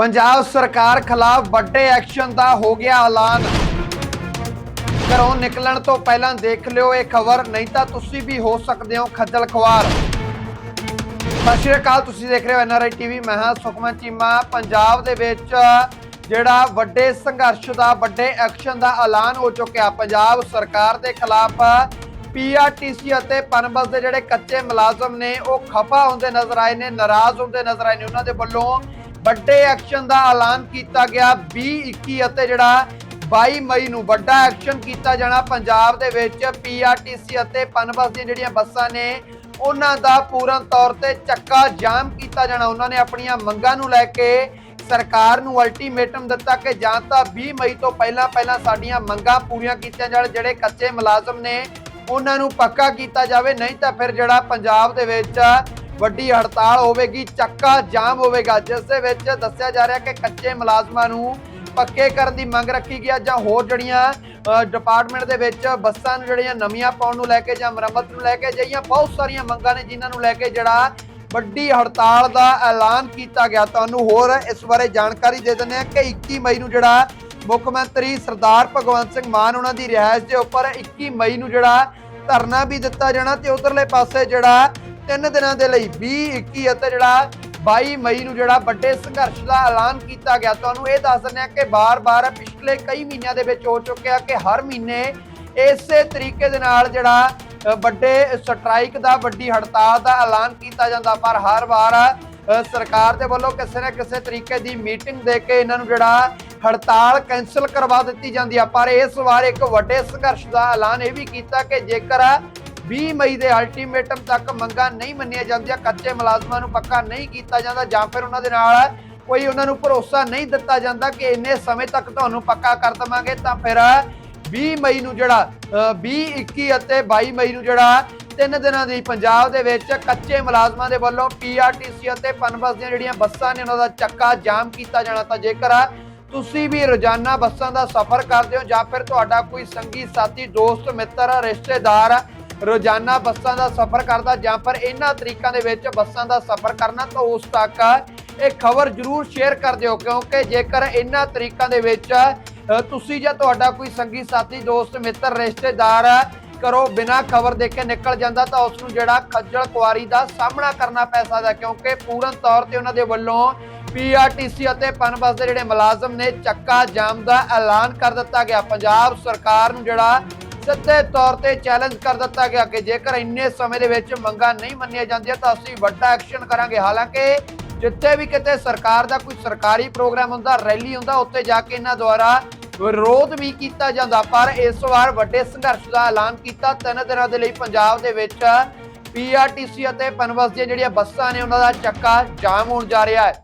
ਪੰਜਾਬ ਸਰਕਾਰ ਖਿਲਾਫ ਵੱਡੇ ਐਕਸ਼ਨ ਦਾ ਹੋ ਗਿਆ ਐਲਾਨ। ਘਰੋਂ ਨਿਕਲਣ ਤੋਂ ਪਹਿਲਾਂ ਦੇਖ ਲਿਓ ਇਹ ਖਬਰ, ਨਹੀਂ ਤਾਂ ਤੁਸੀਂ ਵੀ ਹੋ ਸਕਦੇ ਹੋ ਖੱਜਲ ਖਵਾਰ ਸਤਿ ਸ਼੍ਰੀ ਅਕਾਲ, ਤੁਸੀਂ ਦੇਖ ਰਹੇ ਹੋ ਐਨਆਰਆਈ ਟੀਵੀ, ਮੈਂ ਹਾਂ ਸੁਖਮਨ ਚੀਮਾ। ਪੰਜਾਬ ਦੇ ਵਿੱਚ ਜਿਹੜਾ ਵੱਡੇ ਸੰਘਰਸ਼ ਦਾ, ਵੱਡੇ ਐਕਸ਼ਨ ਦਾ ਐਲਾਨ ਹੋ ਚੁੱਕਿਆ। ਪੰਜਾਬ ਸਰਕਾਰ ਦੇ ਖਿਲਾਫ ਪੀਆਰਟੀਸੀ ਅਤੇ ਪਨਬਸ ਦੇ ਜਿਹੜੇ ਕੱਚੇ ਮੁਲਾਜ਼ਮ ਨੇ, ਉਹ ਖਫਾ ਹੁੰਦੇ ਨਜ਼ਰ ਆਏ ਨੇ, ਨਾਰਾਜ਼ ਹੁੰਦੇ ਨਜ਼ਰ ਆਏ ਨੇ। ਉਹਨਾਂ ਦੇ ਵੱਲੋਂ ਵੱਡੇ ਐਕਸ਼ਨ ਦਾ ਐਲਾਨ ਕੀਤਾ ਗਿਆ। 20 21 ਅਤੇ ਜਿਹੜਾ 22 ਮਈ ਨੂੰ ਵੱਡਾ ਐਕਸ਼ਨ ਕੀਤਾ ਜਾਣਾ। ਪੰਜਾਬ ਦੇ ਵਿੱਚ ਪੀਆਰਟੀਸੀ ਅਤੇ ਪਨਬਸ ਦੀਆਂ ਜਿਹੜੀਆਂ ਬੱਸਾਂ ਨੇ, ਉਹਨਾਂ ਦਾ ਪੂਰਨ ਤੌਰ ਤੇ ਚੱਕਾ ਜਾਮ ਕੀਤਾ ਜਾਣਾ। ਉਹਨਾਂ ਨੇ ਆਪਣੀਆਂ ਮੰਗਾਂ ਨੂੰ ਲੈ ਕੇ ਸਰਕਾਰ ਨੂੰ ਅਲਟੀਮੇਟਮ ਦਿੱਤਾ ਕਿ ਜਾਂ ਤਾਂ 20 ਮਈ ਤੋਂ ਪਹਿਲਾਂ ਪਹਿਲਾਂ ਸਾਡੀਆਂ ਮੰਗਾਂ ਪੂਰੀਆਂ ਕੀਤੀਆਂ ਜਾਣ, ਜਿਹੜੇ ਕੱਚੇ ਮੁਲਾਜ਼ਮ ਨੇ, ਉਹਨਾਂ ਨੂੰ ਪੱਕਾ ਕੀਤਾ ਜਾਵੇ। ਨਹੀਂ ਤਾਂ ਫਿਰ ਜਿਹੜਾ ਪੰਜਾਬ ਦੇ ਵਿੱਚ ਵੱਡੀ ਹੜਤਾਲ ਹੋਵੇਗੀ, ਚੱਕਾ ਜਾਮ ਹੋਵੇਗਾ, ਜਿਸ ਦੇ ਵਿੱਚ ਦੱਸਿਆ ਜਾ ਰਿਹਾ ਕਿ ਕੱਚੇ ਮੁਲਾਜ਼ਮਾਂ ਨੂੰ ਪੱਕੇ ਕਰਨ ਦੀ ਮੰਗ ਰੱਖੀ ਗਿਆ ਜਾਂ ਹੋਰ ਜਿਹੜੀਆਂ ਡਿਪਾਰਟਮੈਂਟ ਦੇ ਵਿੱਚ ਬੱਸਾਂ ਨੂੰ ਜਿਹੜੀਆਂ ਨਵੀਆਂ ਪਾਉਣ ਨੂੰ ਲੈ ਕੇ ਜਾਂ ਮੁਰੰਮਤ ਨੂੰ ਲੈ ਕੇ ਜਿਹੜੀਆਂ ਬਹੁਤ ਸਾਰੀਆਂ ਮੰਗਾਂ ਨੇ ਜਿਨ੍ਹਾਂ ਨੂੰ ਲੈ ਕੇ ਜਿਹੜਾ ਵੱਡੀ ਹੜਤਾਲ ਦਾ ਐਲਾਨ ਕੀਤਾ ਗਿਆ। ਤੁਹਾਨੂੰ ਹੋਰ ਇਸ ਬਾਰੇ ਜਾਣਕਾਰੀ ਦੇ ਦਿੰਦੇ ਹਾਂ ਕਿ 21 ਮਈ ਨੂੰ ਜਿਹੜਾ ਮੁੱਖ ਮੰਤਰੀ ਸਰਦਾਰ ਭਗਵੰਤ ਸਿੰਘ ਮਾਨ ਉਹਨਾਂ ਦੀ ਰਿਹਾਇਸ਼ ਦੇ ਉੱਪਰ 21 ਮਈ ਨੂੰ ਜਿਹੜਾ ਧਰਨਾ ਵੀ ਦਿੱਤਾ ਜਾਣਾ ਤੇ ਉਧਰਲੇ ਪਾਸੇ ਜਿਹੜਾ ਤਿੰਨ ਦਿਨਾਂ ਦੇ ਲਈ 20 21 ਅਤੇ ਜਿਹੜਾ 22 ਮਈ ਨੂੰ ਜਿਹੜਾ ਵੱਡੇ ਸੰਘਰਸ਼ ਦਾ ਐਲਾਨ ਕੀਤਾ ਗਿਆ। ਤੁਹਾਨੂੰ ਇਹ ਦੱਸ ਦਿੰਦੇ ਹਾਂ ਕਿ ਬਾਰ-ਬਾਰ ਪਿਛਲੇ ਕਈ ਮਹੀਨਿਆਂ ਦੇ ਵਿੱਚ ਹੋ ਚੁੱਕਿਆ ਕਿ ਹਰ ਮਹੀਨੇ ਇਸੇ ਤਰੀਕੇ ਦੇ ਨਾਲ ਜਿਹੜਾ ਵੱਡੇ ਸਟ੍ਰਾਈਕ ਦਾ, ਵੱਡੀ ਹੜਤਾਲ ਦਾ ਐਲਾਨ ਕੀਤਾ ਜਾਂਦਾ। ਪਰ ਹਰ ਵਾਰ ਸਰਕਾਰ ਦੇ ਵੱਲੋਂ ਕਿਸੇ ਨਾ ਕਿਸੇ ਤਰੀਕੇ ਦੀ ਮੀਟਿੰਗ ਦੇ ਕੇ ਇਹਨਾਂ ਨੂੰ ਜਿਹੜਾ ਹੜਤਾਲ ਕੈਨਸਲ ਕਰਵਾ ਦਿੱਤੀ ਜਾਂਦੀ ਆ। ਪਰ ਇਸ ਵਾਰ ਇੱਕ ਵੱਡੇ ਸੰਘਰਸ਼ ਦਾ ਐਲਾਨ ਇਹ ਵੀ ਕੀਤਾ ਕਿ ਜੇਕਰ 20 ਮਈ ਦੇ ਅਲਟੀਮੇਟਮ ਤੱਕ ਮੰਗਾਂ ਨਹੀਂ ਮੰਨੀਆਂ ਜਾਂਦੀਆਂ ਕੱਚੇ ਮੁਲਾਜ਼ਮਾਂ ਨੂੰ ਪੱਕਾ ਨਹੀਂ ਕੀਤਾ ਜਾਂਦਾ ਜਾਂ ਫਿਰ ਉਹਨਾਂ ਦੇ ਨਾਲ ਕੋਈ ਉਹਨਾਂ ਨੂੰ ਭਰੋਸਾ ਨਹੀਂ ਦਿੱਤਾ ਜਾਂਦਾ ਕਿ ਇੰਨੇ ਸਮੇਂ ਤੱਕ ਤੁਹਾਨੂੰ ਪੱਕਾ ਕਰ ਦਵਾਂਗੇ ਤਾਂ ਫਿਰ 20 ਮਈ ਨੂੰ ਜਿਹੜਾ ਅ, 20 21 ਅਤੇ 22 ਮਈ ਨੂੰ ਜਿਹੜਾ ਤਿੰਨ ਦਿਨਾਂ ਦੀ ਪੰਜਾਬ ਦੇ ਵਿੱਚ ਕੱਚੇ ਮੁਲਾਜ਼ਮਾਂ ਦੇ ਵੱਲੋਂ ਪੀਆਰਟੀਸੀ ਅਤੇ ਪਨਬਸ ਦੀਆਂ ਜਿਹੜੀਆਂ ਬੱਸਾਂ ਨੇ ਉਹਨਾਂ ਦਾ ਚੱਕਾ ਜਾਮ ਕੀਤਾ ਜਾਣਾ ਤਾਂ ਜੇਕਰ ਤੁਸੀਂ ਵੀ ਰੋਜ਼ਾਨਾ ਬੱਸਾਂ ਦਾ ਸਫ਼ਰ ਕਰਦੇ ਹੋ ਜਾਂ ਫਿਰ ਤੁਹਾਡਾ ਕੋਈ ਸੰਗੀ ਸਾਥੀ ਦੋਸਤ ਮਿੱਤਰ ਰਿਸ਼ਤੇਦਾਰ ਰੋਜ਼ਾਨਾ ਬੱਸਾਂ ਦਾ ਸਫ਼ਰ ਕਰਦਾ ਜਾਂ ਫਿਰ ਇਹਨਾਂ ਤਰੀਕਾਂ ਦੇ ਵਿੱਚ ਬੱਸਾਂ ਦਾ ਸਫ਼ਰ ਕਰਨਾ, ਤਾਂ ਉਸ ਤੱਕ ਇਹ ਖਬਰ ਜਰੂਰ ਸ਼ੇਅਰ ਕਰ ਦਿਓ, ਕਿਉਂਕਿ ਜੇਕਰ ਇਹਨਾਂ ਤਰੀਕਾਂ ਦੇ ਵਿੱਚ ਤੁਸੀਂ ਜਾਂ ਤੁਹਾਡਾ ਕੋਈ ਸੰਗੀ ਸਾਥੀ, ਦੋਸਤ, ਮਿੱਤਰ, ਰਿਸ਼ਤੇਦਾਰ ਕਰੋ ਬਿਨਾ ਖਬਰ ਦੇ ਕੇ ਨਿਕਲ ਜਾਂਦਾ, ਤਾਂ ਉਸ ਨੂੰ ਜਿਹੜਾ ਖੱਜਲ ਕੁਆਰੀ ਦਾ ਸਾਹਮਣਾ ਕਰਨਾ ਪੈ ਸਕਦਾ, ਕਿਉਂਕਿ ਪੂਰਨ ਤੌਰ ਤੇ ਉਹਨਾਂ ਦੇ ਵੱਲੋਂ ਪੀਆਰਟੀਸੀ ਅਤੇ ਪਨਬਸ ਦੇ ਜਿਹੜੇ ਮੁਲਾਜ਼ਮ ਨੇ ਚੱਕਾ ਜਾਮ ਦਾ ਐਲਾਨ ਕਰ ਦਿੱਤਾ ਗਿਆ। ਪੰਜਾਬ ਸਰਕਾਰ ਨੂੰ ਜਿਹੜਾ ਸਿੱਧੇ ਤੌਰ ਤੇ ਚੈਲੰਜ ਕਰ ਦਿੱਤਾ ਗਿਆ ਕਿ ਜੇਕਰ ਇੰਨੇ ਸਮੇਂ ਦੇ ਵਿੱਚ ਮੰਗਾਂ ਨਹੀਂ ਮੰਨੀਆਂ ਜਾਂਦੀਆਂ ਤਾਂ ਅਸੀਂ ਵੱਡਾ ਐਕਸ਼ਨ ਕਰਾਂਗੇ। ਹਾਲਾਂਕਿ ਜਿੱਥੇ ਵੀ ਕਿਤੇ ਸਰਕਾਰ ਦਾ ਕੋਈ ਸਰਕਾਰੀ ਪ੍ਰੋਗਰਾਮ ਹੁੰਦਾ ਰੈਲੀ ਹੁੰਦਾ, ਉੱਥੇ ਜਾ ਕੇ ਇਹਨਾਂ ਦੁਆਰਾ ਵਿਰੋਧ ਵੀ ਕੀਤਾ ਜਾਂਦਾ। ਪਰ ਇਸ ਵਾਰ ਵੱਡੇ ਸੰਘਰਸ਼ ਦਾ ਐਲਾਨ ਕੀਤਾ। ਤਿੰਨ ਦਿਨਾਂ ਦੇ ਲਈ ਪੰਜਾਬ ਦੇ ਵਿੱਚ ਪੀਆਰਟੀਸੀ ਅਤੇ ਪਨਬਸ ਦੀਆਂ ਜਿਹੜੀਆਂ ਬੱਸਾਂ ਨੇ, ਉਹਨਾਂ ਦਾ ਚੱਕਾ ਜਾਮ ਹੋਣ ਜਾ ਰਿਹਾ ਹੈ।